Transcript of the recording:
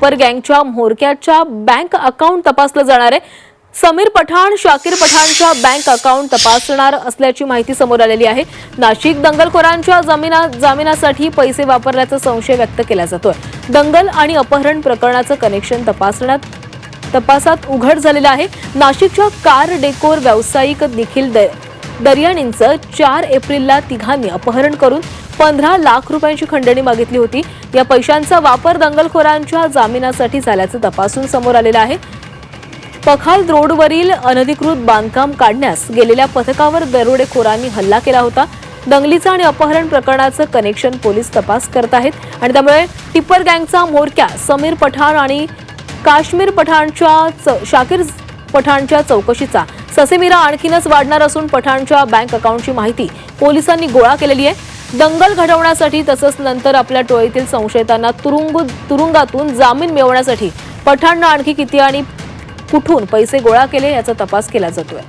Tipper गँगच्या म्होरक्याच्या bank account तपासलं जाणार आहे. समीर पठाण शाकीर पठाणच्या बँक अकाउंट तपासणार असल्याची माहिती समोर आलेली आहे. नाशिक दंगलखोरांच्या जमिना जामिनासाठी पैसे वापरल्याचा संशय व्यक्त केला जातोय. दंगल आणि अपहरण प्रकरणाचं कनेक्शन तपासण्यात तपासात उघड झालेलं आहे. नाशिकच्या कार डेकोर व्यावसायिक निखिल द- दर्याणींचं चार एप्रिलला तिघांनी अपहरण करून पंधरा लाख रुपयांची खंडणी मागितली होती. या पैशांचा वापर दंगलखोरांच्या जामिनासाठी झाल्याचं तपासून समोर आलेलं आहे. पखाल रोडवरील अनधिकृत बांधकाम काढण्यास गेलेल्या पथकावर दरोडेखोरांनी हल्ला केला होता. दंगलीचं आणि अपहरण प्रकरणाचं कनेक्शन पोलीस तपास करत आहेत आणि त्यामुळे टिप्पर गँगचा मोरक्या समीर पठाण आणि काश्मीर पठाणच्या शाकीर पठाणच्या चौकशीचा ससेमिरा आणखीनच वाढणार असून पठाणच्या बँक अकाउंटची माहिती पोलिसांनी गोळा केलेली आहे. दंगल घडवण्यासाठी तसंच नंतर आपल्या टोळीतील संशयितांना तुरुंग तुरुंगातून जामीन मिळवण्यासाठी पठाणनं आणखी किती आणि कुठून पैसे गोळा केले याचा तपास केला जातोय.